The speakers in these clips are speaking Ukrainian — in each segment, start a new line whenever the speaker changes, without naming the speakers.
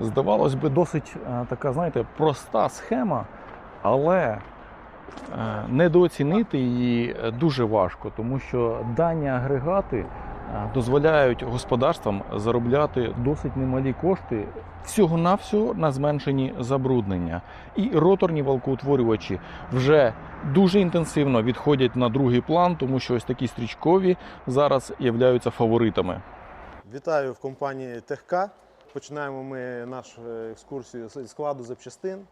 Здавалось би, досить е, така, знаєте, проста схема, але е, недооцінити її е, дуже важко, тому що дані агрегати дозволяють господарствам заробляти досить немалі кошти всього-навсього на зменшенні забруднення. І роторні валкоутворювачі вже дуже інтенсивно відходять на другий план, тому що ось такі стрічкові зараз являються фаворитами.
Вітаю в компанії Техка. Починаємо ми нашу екскурсію з складу запчастин.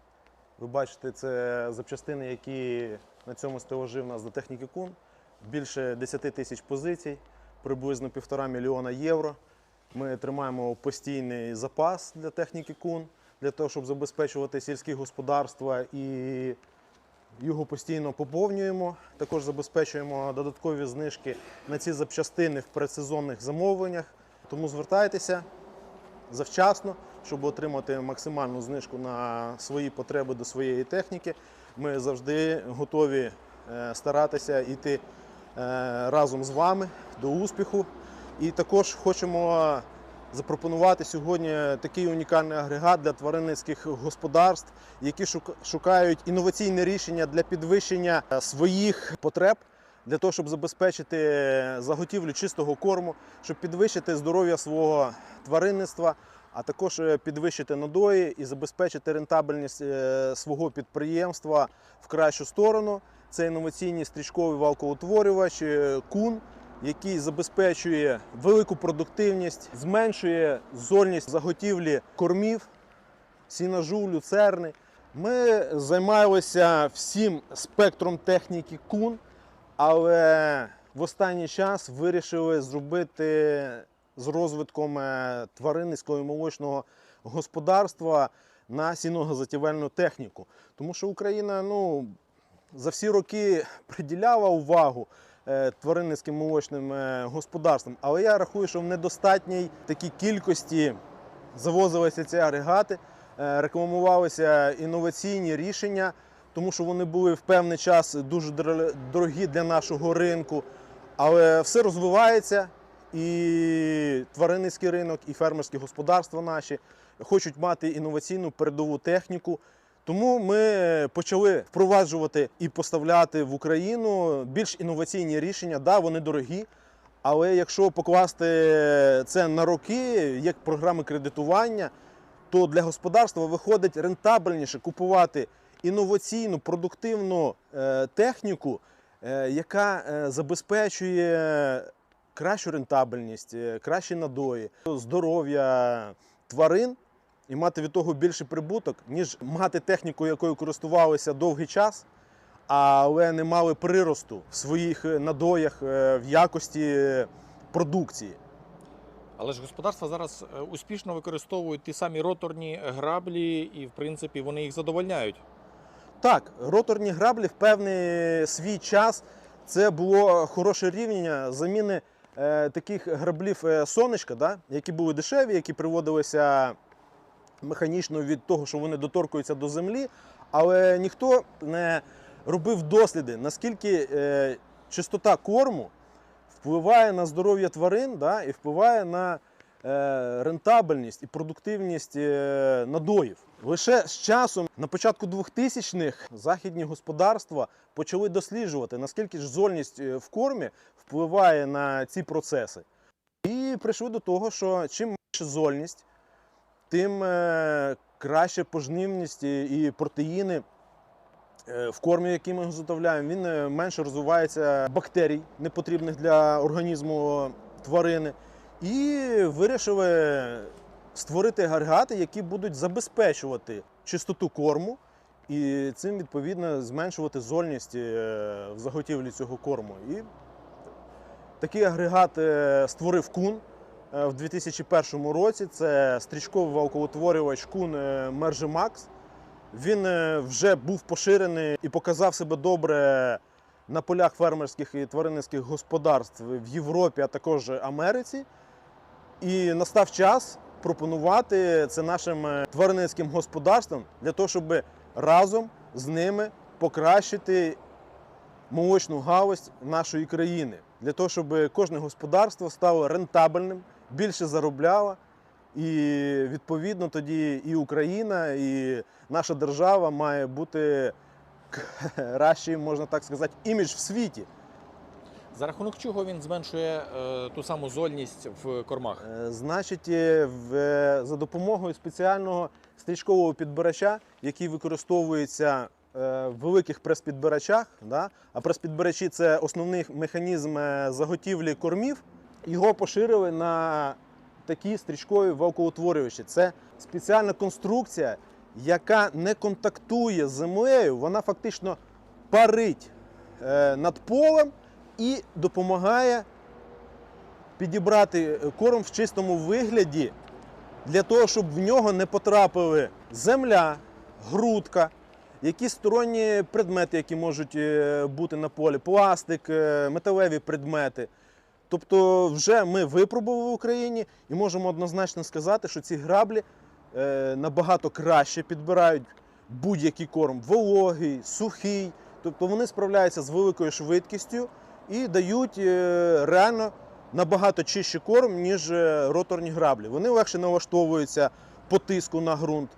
Ви бачите, це запчастини, які на цьому стелажі в нас до техніки Кун. Більше 10 тисяч позицій, приблизно півтора мільйона євро. Ми тримаємо постійний запас для техніки Кун, для того, щоб забезпечувати сільські господарства і його постійно поповнюємо. Також забезпечуємо додаткові знижки на ці запчастини в предсезонних замовленнях. Тому звертайтеся завчасно, щоб отримати максимальну знижку на свої потреби до своєї техніки. Ми завжди готові е, старатися йти е, разом з вами до успіху. І також хочемо запропонувати сьогодні такий унікальний агрегат для тваринницьких господарств, які шук- шукають інноваційне рішення для підвищення е, своїх потреб для того, щоб забезпечити заготівлю чистого корму, щоб підвищити здоров'я свого тваринництва, а також е, підвищити надої і забезпечити рентабельність е, свого підприємства в кращу сторону. Це інноваційний стрічковий валкоутворювач е, кун, який забезпечує велику продуктивність, зменшує зольність заготівлі кормів, сінажу, люцерни. Ми займалися всім спектром техніки кун, але в останній час вирішили зробити з розвитком е, тваринницького і молочного господарства на сіногазатівельну техніку. Тому що Україна ну, за всі роки приділяла увагу е, тваринницьким молочним е, господарствам, але я рахую, що в недостатній такій кількості завозилися ці агрегати, рекламувалися інноваційні рішення, тому що вони були в певний час дуже дорогі для нашого ринку. Але все розвивається, і тваринницький ринок, і фермерські господарства наші хочуть мати інноваційну передову техніку. Тому ми почали впроваджувати і поставляти в Україну більш інноваційні рішення. Да, вони дорогі, але якщо покласти це на роки, як програми кредитування, то для господарства виходить рентабельніше купувати інноваційну, продуктивну е, техніку, е, яка е, забезпечує кращу рентабельність, кращі надої, здоров'я тварин і мати від того більший прибуток, ніж мати техніку, якою користувалися довгий час, але не мали приросту в своїх надоях в якості продукції.
Але ж господарства зараз успішно використовують ті самі роторні граблі, і в принципі вони їх задовольняють.
Так, роторні граблі в певний свій час. Це було хороше рівняння заміни е, таких граблів е, сонечка, да, які були дешеві, які приводилися механічно від того, що вони доторкуються до землі, але ніхто не робив досліди, наскільки е, чистота корму впливає на здоров'я тварин да, і впливає на рентабельність і продуктивність е, надоїв. Лише з часом, на початку 2000-х, західні господарства почали досліджувати, наскільки ж зольність е, в кормі впливає на ці процеси. І прийшли до того, що чим менше зольність, тим е, краще пожнивність і протеїни е, в кормі, який ми заготовляємо, він е, менше розвивається бактерій, непотрібних для організму тварини. І вирішили створити агрегати, які будуть забезпечувати чистоту корму і цим відповідно зменшувати зольність е, в заготівлі цього корму. І такий агрегат е, створив кун е, в 2001 році. Це стрічковий валкоутворювач кун Мержимакс. Він вже був поширений і показав себе добре на полях фермерських і тваринницьких господарств в Європі, а також Америці. І настав час пропонувати це нашим е, тваринницьким господарствам для того, щоб разом з ними покращити молочну галузь нашої країни, для того, щоб кожне господарство стало рентабельним, більше заробляло І відповідно тоді і Україна, і наша держава має бути кращий, можна так сказати, імідж в світі.
За рахунок чого він зменшує е, ту саму зольність в кормах?
Е, Значить, е, в, за допомогою спеціального стрічкового підбирача, який використовується е, в великих прес-підбирачах, да? а прес-підбирачі це основний механізм е, заготівлі кормів, його поширили на такі стрічкові валкоутворювачі. Це спеціальна конструкція, яка не контактує з землею, вона фактично парить е, над полем і допомагає підібрати корм в чистому вигляді для того, щоб в нього не потрапили земля, грудка, якісь сторонні предмети, які можуть е, бути на полі, пластик, е, металеві предмети. Тобто, вже ми випробували в Україні і можемо однозначно сказати, що ці граблі е, набагато краще підбирають будь-який корм вологий, сухий. Тобто вони справляються з великою швидкістю і дають е, реально набагато чище корм, ніж е, роторні граблі. Вони легше налаштовуються по тиску на ґрунт.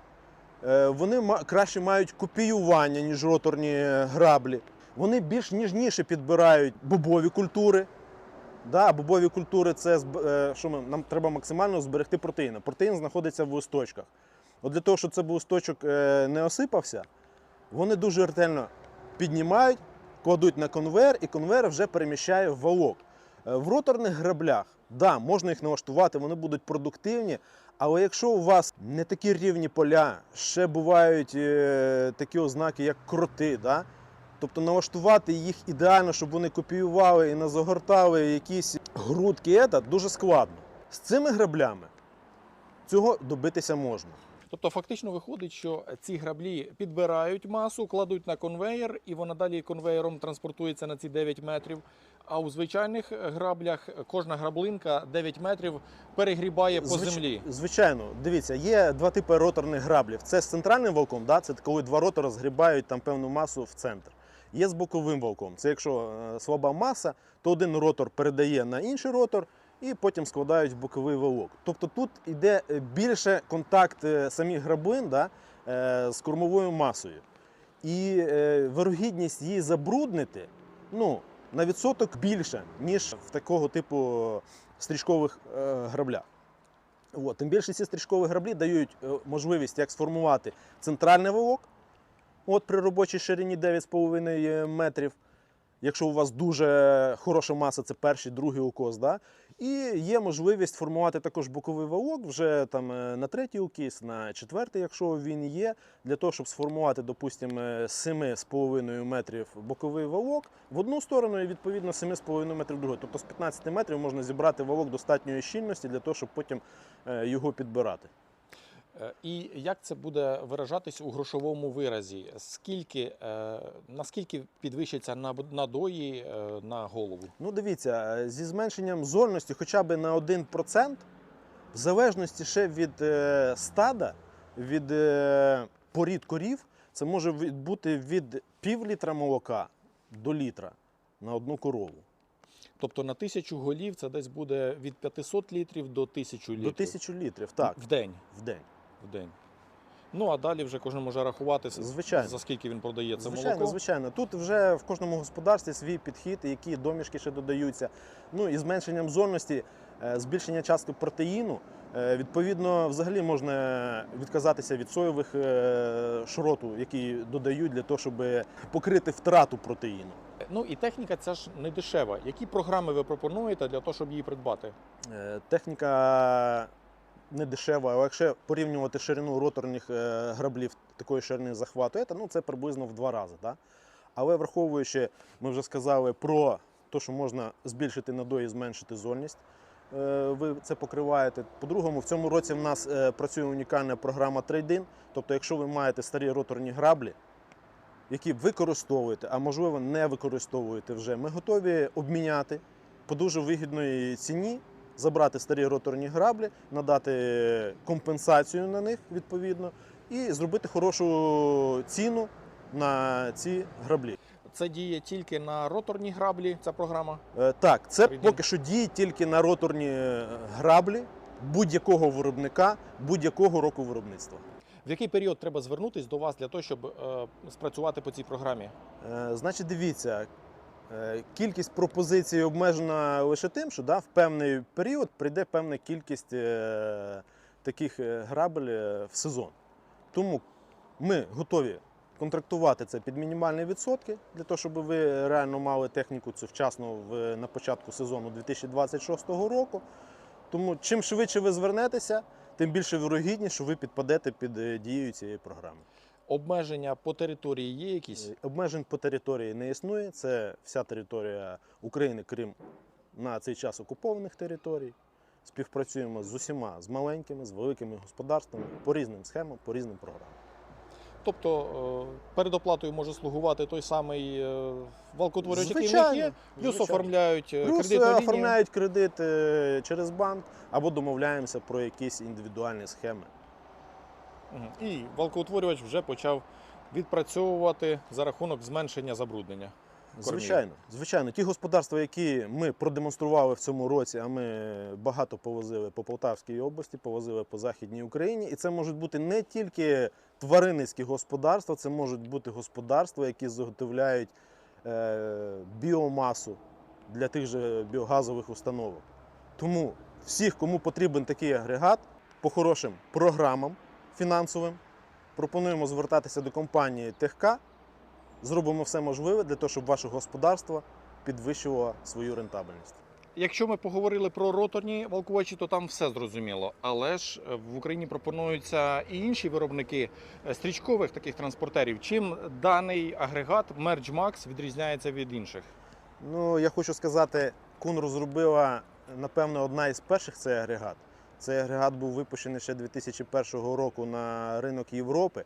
Е, Вони краще мають копіювання, ніж роторні граблі. Вони більш ніжніше підбирають бобові культури. Да, бобові культури це що ми, нам треба максимально зберегти протеїни. Протеїн знаходиться в листочках. От для того, щоб цей листочок е, не осипався, вони дуже ретельно піднімають, кладуть на конвейер, і конвейер вже переміщає валок. Е, В роторних граблях, да, можна їх налаштувати, вони будуть продуктивні. Але якщо у вас не такі рівні поля, ще бувають е, такі ознаки, як кроти, да? тобто налаштувати їх ідеально, щоб вони копіювали і не загортали якісь грудки, це дуже складно. З цими граблями цього добитися можна.
Тобто, фактично виходить, що ці граблі підбирають масу, кладуть на конвеєр, і вона далі конвеєром транспортується на ці 9 метрів. А у звичайних граблях кожна граблинка 9 метрів перегрібає по
Звич-
землі.
Звичайно, дивіться, є два типи роторних граблів. Це з центральним валком, да? це коли два ротора згрібають там певну масу в центр. Є з боковим валком. Це якщо е, слаба маса, то один ротор передає на інший ротор і потім складають в боковий валок. Тобто тут йде е, більше контакт е, самих граблин да? е, з кормовою масою. І вирогідність її забруднити ну, на відсоток більше, ніж в такого типу стрічкових граблях. От. Тим більше ці стрічкові граблі дають можливість як сформувати центральний валок от при робочій ширині 9,5 метрів. Якщо у вас дуже хороша маса, це перший, другий укос. Да? І є можливість формувати також боковий валок вже там е, на третій укіс, на четвертий, якщо він є, для того, щоб сформувати, допустимо, 7,5 метрів боковий валок в одну сторону і відповідно 7,5 метрів в другу. Тобто з 15 метрів можна зібрати валок достатньої щільності для того, щоб потім е, його підбирати.
Е, І як це буде виражатись у грошовому виразі? Скільки, е, наскільки підвищиться надої е, на голову?
Ну, дивіться, зі зменшенням зольності хоча б на 1%, в залежності ще від стада, від порід корів, це може бути від пів літра молока до літра на одну корову.
Тобто на тисячу голів це десь буде від 500 літрів до 1000 літрів.
До 1000 літрів, так,
В день.
в день.
В день. Ну а далі вже кожен може рахувати,
Звичайно.
за скільки він продає це
звичайно,
молоко.
звичайно. Тут вже в кожному господарстві свій підхід, які домішки ще додаються. Ну і зменшенням зольності, е, збільшення частки протеїну. е, Відповідно, взагалі можна відказатися від соєвих е, шроту, які додають для того, щоб покрити втрату протеїну.
Ну і техніка ця ж не дешева. Які програми ви пропонуєте для того, щоб її придбати?
Техніка не дешева, але якщо порівнювати ширину роторних е, граблів такої ширини захвату, це, ну, це приблизно в два рази. Да? Але враховуючи, ми вже сказали про те, що можна збільшити надої і зменшити зольність. е, Ви це покриваєте. По-другому, в цьому році в нас е, працює унікальна програма трейдин. Тобто, якщо ви маєте старі роторні граблі, які використовуєте, а можливо не використовуєте вже, ми готові обміняти по дуже вигідної ціні, забрати старі роторні граблі, надати компенсацію на них відповідно і зробити хорошу ціну на ці граблі.
Це діє тільки на роторні граблі. Ця програма.
Е, Так, це поки що діє тільки на роторні е, граблі. будь-якого виробника будь-якого року виробництва.
В який період треба звернутися до вас для того, щоб е, спрацювати по цій програмі?
Е, Значить, дивіться, кількість пропозицій обмежена лише тим, що да, в певний період прийде певна кількість е, таких е, грабель е, в сезон. Тому ми готові контрактувати це під мінімальні відсотки, для того, щоб ви реально мали техніку цю вчасно в, на початку сезону 2026 року. Тому чим швидше ви звернетеся, тим більше вирогідність, що ви підпадете під е, дією цієї програми.
Обмеження по території є якісь?
Е, Обмежень по території не існує. Це вся територія України, крім на цей час окупованих територій. Співпрацюємо з усіма, з маленькими, з великими господарствами по різним схемам, по різним програмам.
Тобто е, передоплатою може слугувати той самий е, який в них є, плюс
звичайно.
оформляють
Плюс
кредитну лінію.
оформляють кредит через банк або домовляємося про якісь індивідуальні схеми.
І валкоутворювач вже почав відпрацьовувати за рахунок зменшення забруднення.
Звичайно, звичайно, ті господарства, які ми продемонстрували в цьому році, а ми багато повозили по Полтавській області, повозили по Західній Україні. І це можуть бути не тільки тваринницькі господарства, це можуть бути господарства, які заготовляють е, біомасу для тих же біогазових установок. Тому всіх, кому потрібен такий агрегат, по хорошим програмам фінансовим, пропонуємо звертатися до компанії Техка. Зробимо все можливе для того, щоб ваше господарство підвищувало свою рентабельність.
Якщо ми поговорили про роторні валкувачі, то там все зрозуміло. Але ж е, в Україні пропонуються і інші виробники е, стрічкових таких транспортерів. Чим даний агрегат Merge Max відрізняється від інших?
Ну, я хочу сказати, Кун розробила, напевно, одна із перших цей агрегат. Цей агрегат був випущений ще 2001 року на ринок Європи.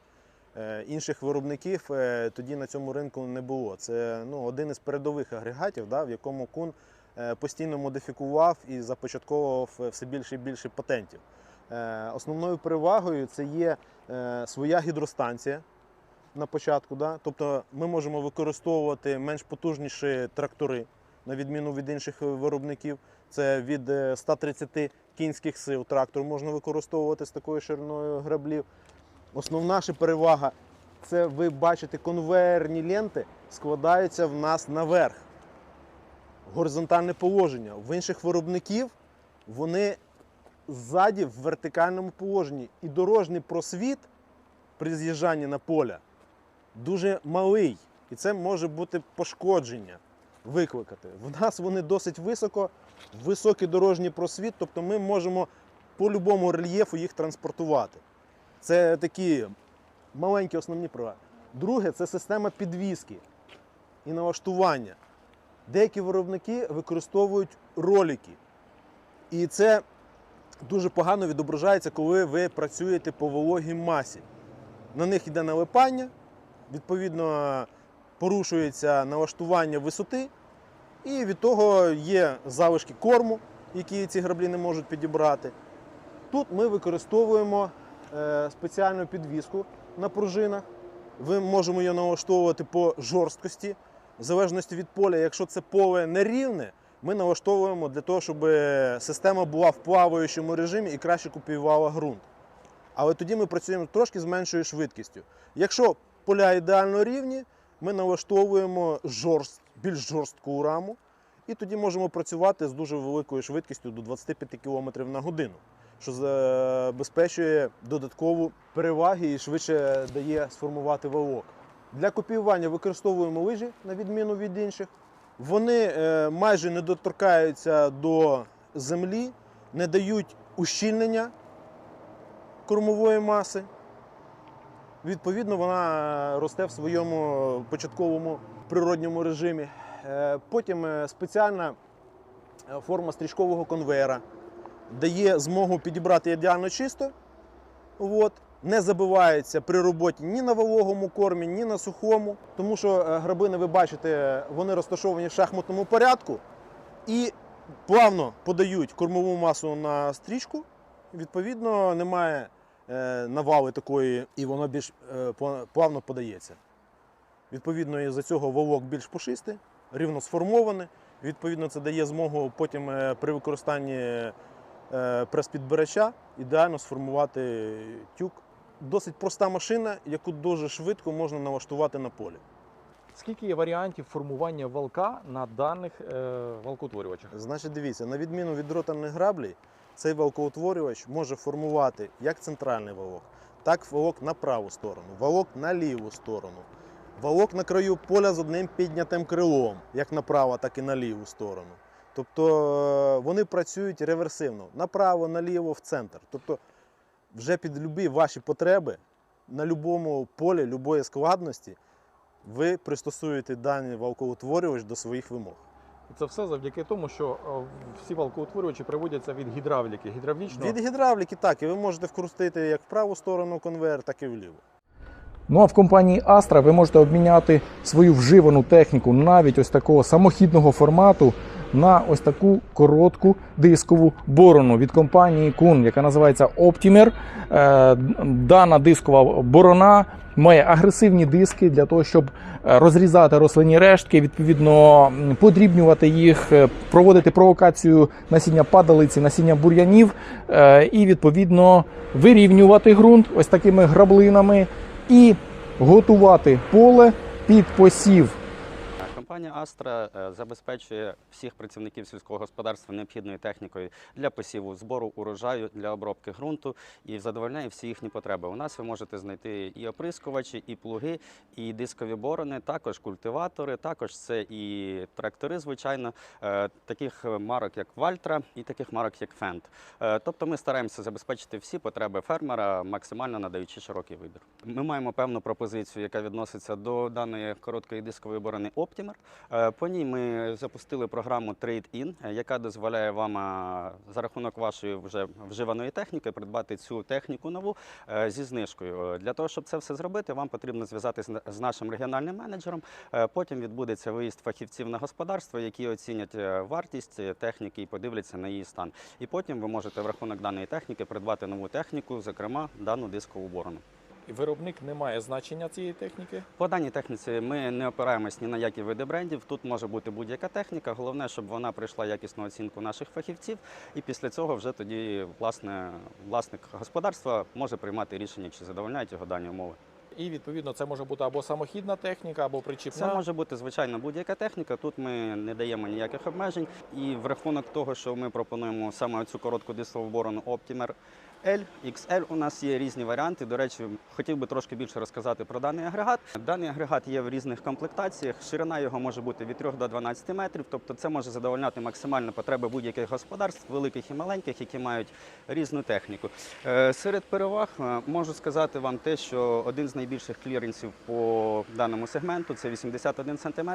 Е, Інших виробників е, тоді на цьому ринку не було. Це ну, один із передових агрегатів, да, в якому Кун е, постійно модифікував і започатковував все більше і більше патентів. Основною перевагою це є своя гідростанція на початку. Да? Тобто ми можемо використовувати менш потужніші трактори, на відміну від інших виробників. Це від е, 130 кінських сил трактор можна використовувати з такою шириною граблів. Основна ж перевага це ви бачите, конвеєрні ленти складаються в нас наверх. Горизонтальне положення. В інших виробників вони ззаді в вертикальному положенні. І дорожній просвіт при з'їжджанні на поля дуже малий. І це може бути пошкодження викликати. В нас вони досить високо, високий дорожній просвіт, тобто ми можемо по будь-якому рельєфу їх транспортувати. Це такі маленькі основні права. Друге це система підвіски і налаштування. Деякі виробники використовують ролики. І це дуже погано відображається, коли ви працюєте по вологій масі. На них йде налипання, відповідно, порушується налаштування висоти, і від того є залишки корму, які ці граблі не можуть підібрати. Тут ми використовуємо е, спеціальну підвіску на пружинах. Ви можемо її налаштовувати по жорсткості, в залежності від поля. Якщо це поле нерівне, ми налаштовуємо для того, щоб система була в плаваючому режимі і краще копіювала ґрунт. Але тоді ми працюємо трошки з меншою швидкістю. Якщо поля ідеально рівні, ми налаштовуємо жорст, більш жорстку раму, і тоді можемо працювати з дуже великою швидкістю до 25 км на годину, що забезпечує додаткову перевагу і швидше дає сформувати валок. Для копіювання використовуємо лижі, на відміну від інших. Вони е, майже не доторкаються до землі, не дають ущільнення кормової маси. Відповідно, вона росте в своєму початковому природньому режимі. Е, Потім е, спеціальна е, форма стрічкового конвейера дає змогу підібрати ідеально чисто. От. Не забивається при роботі ні на вологому кормі, ні на сухому, тому що грабини, ви бачите, вони розташовані в шахматному порядку і плавно подають кормову масу на стрічку. Відповідно, немає навали такої, і воно більш плавно подається. Відповідно, із-за цього волок більш пушистий, рівно сформований. Відповідно, це дає змогу потім е, при використанні е, прес-підбирача ідеально сформувати тюк. Досить проста машина, яку дуже швидко можна налаштувати на полі.
Скільки є варіантів формування валка на даних е, валкоутворювачах?
Значить, дивіться, на відміну від ротарних граблей, цей валкоутворювач може формувати як центральний валок, так і валок на праву сторону, валок на ліву сторону, валок на краю поля з одним піднятим крилом, як на праву, так і на ліву сторону. Тобто е, вони працюють реверсивно направо, наліво, в центр. Тобто, вже під любі ваші потреби на будь-якому полі, будь-якої складності, ви пристосуєте даний валкоутворювач до своїх вимог.
Це все завдяки тому, що е, всі валкоутворювачі приводяться від гідравліки. Гідравлічного
Від гідравліки так, і ви можете вкрутити як в праву сторону конвейер, так і вліву.
Ну а в компанії Astra ви можете обміняти свою вживану техніку навіть ось такого самохідного формату на ось таку коротку дискову борону від компанії Kun, яка називається Optimer. Е, Дана дискова борона має агресивні диски для того, щоб е, розрізати рослинні рештки, відповідно подрібнювати їх, е, проводити провокацію насіння падалиці, насіння бур'янів і відповідно вирівнювати ґрунт ось такими граблинами і готувати поле під посів.
Компанія Астра е, забезпечує всіх працівників сільського господарства необхідною технікою для посіву, збору урожаю, для обробки ґрунту і задовольняє всі їхні потреби. У нас ви можете знайти і оприскувачі, і плуги, і дискові борони, також культиватори, також це і трактори, звичайно, е, таких марок, як Вальтра, і таких марок, як Фенд. Е, Тобто ми стараємося забезпечити всі потреби фермера, максимально надаючи широкий вибір. Ми маємо певну пропозицію, яка відноситься до даної короткої дискової борони Optimer. Е, По ній ми запустили програму Trade-in, е, яка дозволяє вам е, за рахунок вашої вже вживаної техніки придбати цю техніку нову зі знижкою. Для того, щоб це все зробити, вам потрібно зв'язатися з нашим регіональним менеджером. Потім відбудеться виїзд фахівців на господарство, які оцінять вартість техніки і подивляться на її стан. І потім ви можете в рахунок даної техніки придбати нову техніку, зокрема дану дискову борону.
Виробник не має значення цієї техніки.
По даній техніці ми не опираємось ні на які види брендів. Тут може бути будь-яка техніка. Головне, щоб вона пройшла якісну оцінку наших фахівців, і після цього вже тоді власне власник господарства може приймати рішення, чи задовольняють його дані умови.
І відповідно це може бути або самохідна техніка, або причіпна.
Це може бути звичайно будь-яка техніка. Тут ми не даємо ніяких обмежень. І в рахунок того, що ми пропонуємо саме цю коротку дискову борону Optimer L, XL, у нас є різні варіанти. До речі, хотів би трошки більше розказати про даний агрегат. Даний агрегат є в різних комплектаціях. Ширина його може бути від 3 до 12 метрів. Тобто це може задовольняти максимально потреби будь-яких господарств, великих і маленьких, які мають різну техніку. Е, Серед переваг е, можу сказати вам те, що один з найбільших кліренсів по даному сегменту це 81 см.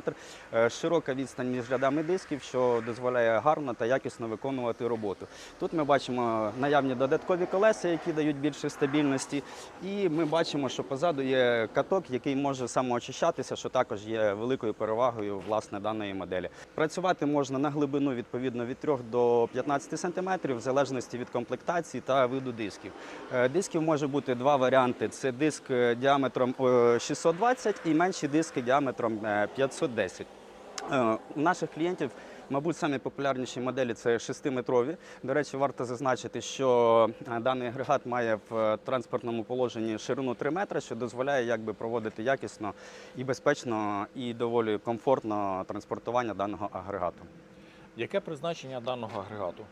Е, Широка відстань між рядами дисків, що дозволяє гарно та якісно виконувати роботу. Тут ми бачимо наявні додаткові колеса, які дають більше стабільності, і ми бачимо, що позаду є каток, який може самоочищатися, що також є великою перевагою власне даної моделі. Працювати можна на глибину відповідно від 3 до 15 см, в залежності від комплектації та виду дисків. Е, Дисків може бути два варіанти: це диск е, діаметром е, 620 і менші диски діаметром е, 510. Е, У наших клієнтів, мабуть, самі популярніші моделі це 6-метрові. До речі, варто зазначити, що е, даний агрегат має в е, транспортному положенні ширину 3 метри, що дозволяє якби проводити якісно і безпечно і доволі комфортно транспортування даного агрегату.
Яке призначення даного агрегату?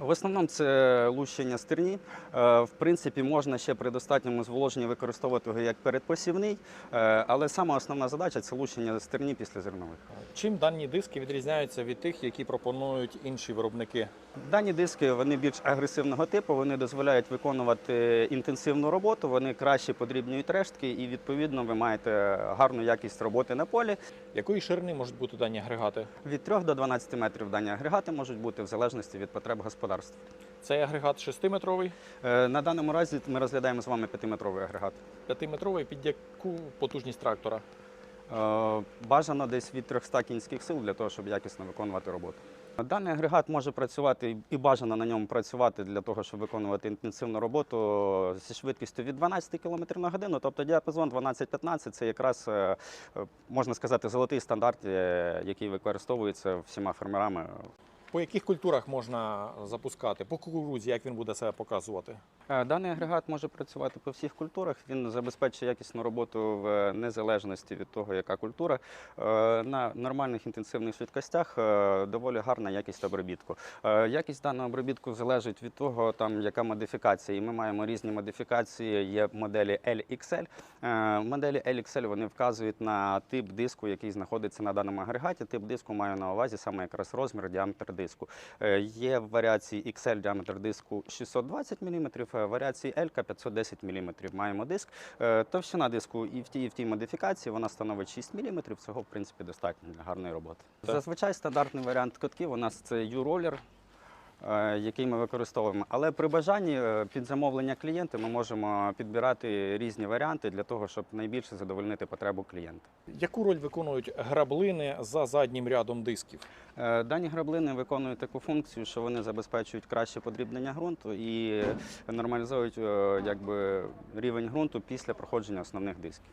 В основному це лущення стерні. Е, В принципі, можна ще при достатньому зволоженні використовувати його як передпосівний, е, але сама основна задача це лущення стерні після зернових.
Чим дані диски відрізняються від тих, які пропонують інші виробники?
Дані диски вони більш агресивного типу, вони дозволяють виконувати інтенсивну роботу, вони краще подрібнюють рештки, і відповідно ви маєте гарну якість роботи на полі.
Якої ширини можуть бути дані агрегати?
Від 3 до 12 метрів дані агрегати можуть бути в залежності від потреб господарства.
Цей агрегат 6-метровий,
Е, На даному разі ми розглядаємо з вами 5-метровий агрегат.
5-метровий під яку потужність трактора?
Е, Бажано десь від 300 кінських сил для того, щоб якісно виконувати роботу. Даний агрегат може працювати і бажано на ньому працювати для того, щоб виконувати інтенсивну роботу зі швидкістю від 12 км на годину. Тобто діапазон 12-15 це якраз е, е, можна сказати золотий стандарт, е, який використовується всіма фермерами
По яких культурах можна запускати? По кукурудзі, як він буде себе показувати?
Е, Даний агрегат може працювати по всіх культурах. Він забезпечує якісну роботу в незалежності від того, яка культура. Е, На нормальних інтенсивних швидкостях е, доволі гарна якість обробітку. Якість даного обробітку залежить від того, там яка модифікація. І ми маємо різні модифікації. Є моделі LXL. Моделі LXL вони вказують на тип диску, який знаходиться на даному агрегаті. Тип диску маю на увазі саме якраз розмір, діаметр диску. Є Є варіації XL діаметр диску 620 мм, варіації L 510 мм. Маємо диск. Е, Товщина диску і в тій, і в тій модифікації вона становить 6 мм. Цього в принципі достатньо для гарної роботи. Зазвичай стандартний варіант котків у нас це U-Roller. Е, Який ми використовуємо, але при бажанні е, під замовлення клієнта ми можемо підбирати різні варіанти для того, щоб найбільше задовольнити потребу клієнта.
Яку роль виконують граблини за заднім рядом дисків?
Е, Дані граблини виконують таку функцію, що вони забезпечують краще подрібнення ґрунту і нормалізують якби, рівень ґрунту після проходження основних дисків.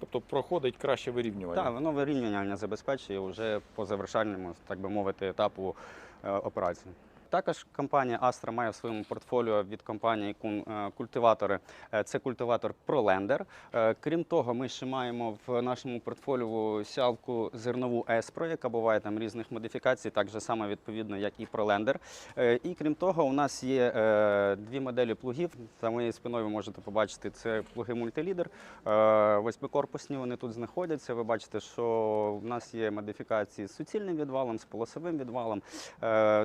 Тобто проходить краще вирівнювання.
Так, воно вирівнювання забезпечує вже по завершальному, так би мовити, етапу операції. Також компанія Astra має в своєму портфоліо від компанії е, культиватори. Е, Це культиватор ProLender. Е, Крім того, ми ще маємо в нашому портфоліо сявку зернову Espro, яка буває там різних модифікацій, так же само відповідно, як і ProLender. І крім того, у нас є дві моделі плугів. За моєю спиною ви можете побачити, це плуги мультилідер. Восьмикорпусні вони тут знаходяться. Ви бачите, що в нас є модифікації з суцільним відвалом, з полосовим відвалом.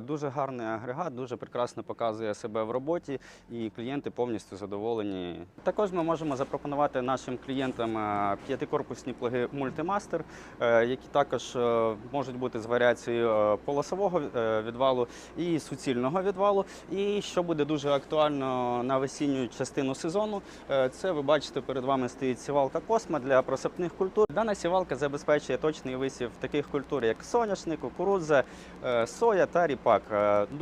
Дуже гарний агрегат, дуже прекрасно показує себе в роботі, і клієнти повністю задоволені. Також ми можемо запропонувати нашим клієнтам е, п'ятикорпусні плуги Multimaster, е, які також е, можуть бути з варіацією полосового відвалу і суцільного відвалу. І що буде дуже актуально на весінню частину сезону, це ви бачите перед вами стоїть сівалка Косма для просипних культур. Дана сівалка забезпечує точний висів таких культур, як соняшник, кукурудза, соя та ріпак.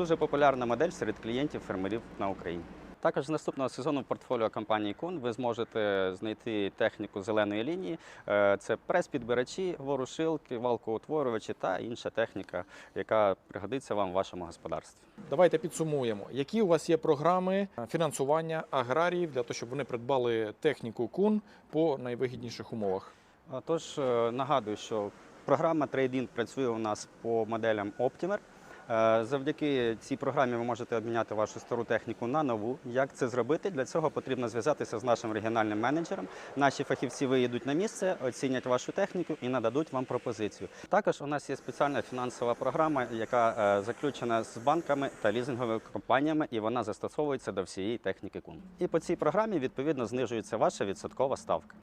Е, Дуже популярна модель серед клієнтів фермерів на Україні. Також з наступного сезону в портфоліо компанії Кун ви зможете знайти техніку зеленої лінії. Е, Це прес-підбирачі, ворушилки, валкоутворювачі та інша техніка, яка пригодиться вам в вашому господарстві.
Давайте підсумуємо, які у вас є програми фінансування аграріїв для того, щоб вони придбали техніку кун по найвигідніших умовах.
Тож нагадую, що програма Trade-in працює у нас по моделям Optimer. Е, Завдяки цій програмі ви можете обміняти вашу стару техніку на нову. Як це зробити? Для цього потрібно зв'язатися з нашим регіональним менеджером. Наші фахівці виїдуть на місце, оцінять вашу техніку і нададуть вам пропозицію. Також у нас є спеціальна фінансова програма, яка е, заключена з банками та лізинговими компаніями, і вона застосовується до всієї техніки КУН. І по цій програмі відповідно знижується ваша відсоткова ставка.